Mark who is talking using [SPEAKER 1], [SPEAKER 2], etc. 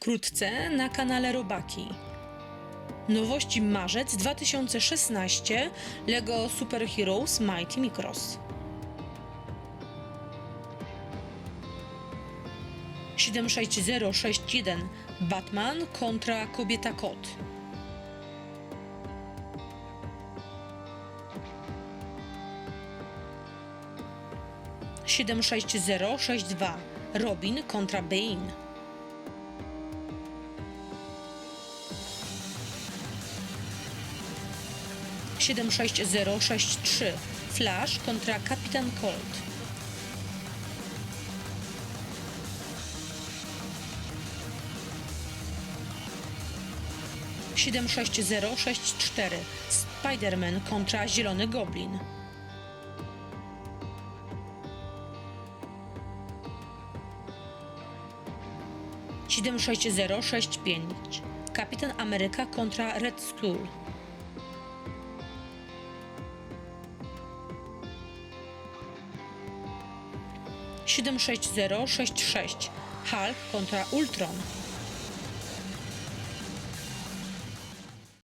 [SPEAKER 1] Wkrótce na kanale Robaki. Nowości marzec 2016 Lego Super Heroes Mighty Micros. 76061 Batman kontra Kobieta Kot. 76062 Robin kontra Bane. Siedem sześć zero sześć trzy Flash kontra Kapitan Colt. Siedem sześć zero sześć cztery Spider-Man kontra Zielony Goblin. 76065 Kapitan Ameryka kontra Red Skull. Siedem sześć zero sześć sześć Hulk kontra Ultron.